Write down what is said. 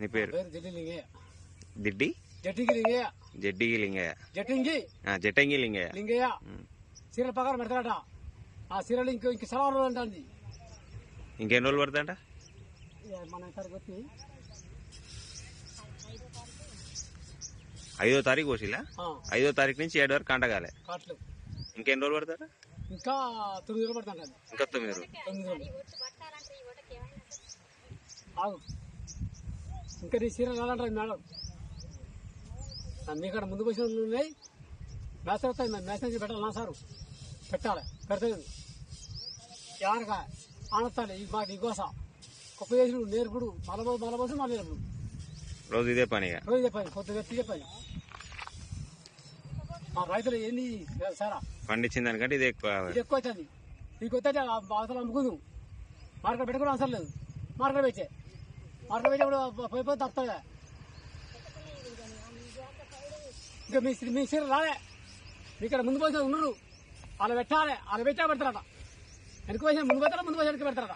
నీ పేరు? దిడ్డి? జడ్డిగి లింగయ్య. జట్టింగి. ఆ, జటంగి లింగయ్య. లింగయ్య. సీరియల్ ప్రకారం పెడతాడట. ఆ సీరియల్ ఇంక ఇంక సెలవు రోజులు అంటుంది. ఇంకెన్ని రోజులు పడుతుందంట? మన వచ్చి. ఐదో తారీఖు ఆ, ఐదో తారీఖు నుంచి ఏడు వరకు కంటగాలే ఇంకెన్ని రోజులు పడతారా ఇంకా తొమ్మిది రోజులు పడుతుంటుంది ఇంకా తొమ్మిది రోజులు. తొమ్మిది రోజులు. ఇంకా నీ సీరియల్ రాలంటారు మేడం. మీ కాడ ముందు వాళ్ళు ఉన్నాయి. మ్యాచ్ వస్తాయి మరి మ్యాచ్ నుంచి పెట్టాలి నా సారు. పెట్టాలి పెడతాను ఎవరికా ఆనత్తాలి ఈ ఈ గోస. కుప్ప చేసుడు నేర్పుడు మలబోసు మలబోసు మళ్ళీ నేర్పుడు. రోజు ఇదే పనిగా రోజు చెప్పాలి కొద్దిగా ఎత్తి చెప్పాలి మా రైతులు ఏంది సారా? పండించిన దానికంటే ఇది ఎక్కువ. ఇది ఎక్కువ అవుతుంది. నీకు వస్తే అవసరం అమ్ముకుందు. మార్కెట్ పెట్టుకుని అవసరం లేదు. మార్కెట్ పెట్టే. అట్లా పెట్టేప్పుడు పోయిపోయి తప్పుతుందా ఇంకా మీ మీ సీర రాలే. ఇక్కడ ముందు పోసిన ఉన్నాడు అలా పెట్టాలి. అలా పెట్టా పెడతారట వెనుక పోసిన ముందు పోతారా? ముందు పోసిన వెనక పెడతారట.